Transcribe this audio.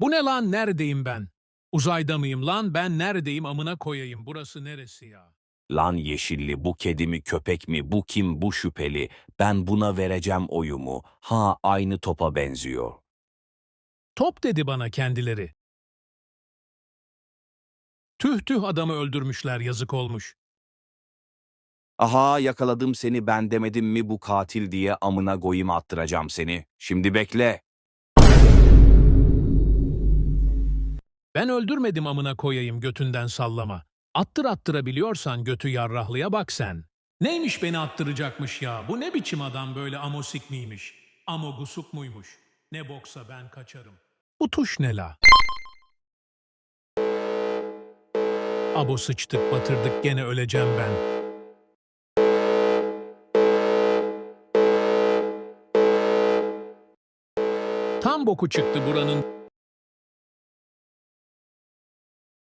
Bu ne lan neredeyim ben? Uzayda mıyım lan ben neredeyim amına koyayım burası neresi ya? Lan yeşilli bu kedi mi köpek mi bu kim bu şüpheli ben buna vereceğim oyumu ha aynı topa benziyor. Top dedi bana kendileri. Tüh tüh adamı öldürmüşler yazık olmuş. Aha yakaladım seni ben demedim mi bu katil diye amına goyim attıracağım seni. Şimdi bekle. Ben öldürmedim amına koyayım götünden sallama. Attır attırabiliyorsan götü yarrahlıya bak sen. Neymiş beni attıracakmış ya? Bu ne biçim adam böyle amosik miymiş? Amogusuk muymuş? Ne boksa ben kaçarım. Bu tuş ne la? Abo sıçtık batırdık gene öleceğim ben. Tam boku çıktı buranın.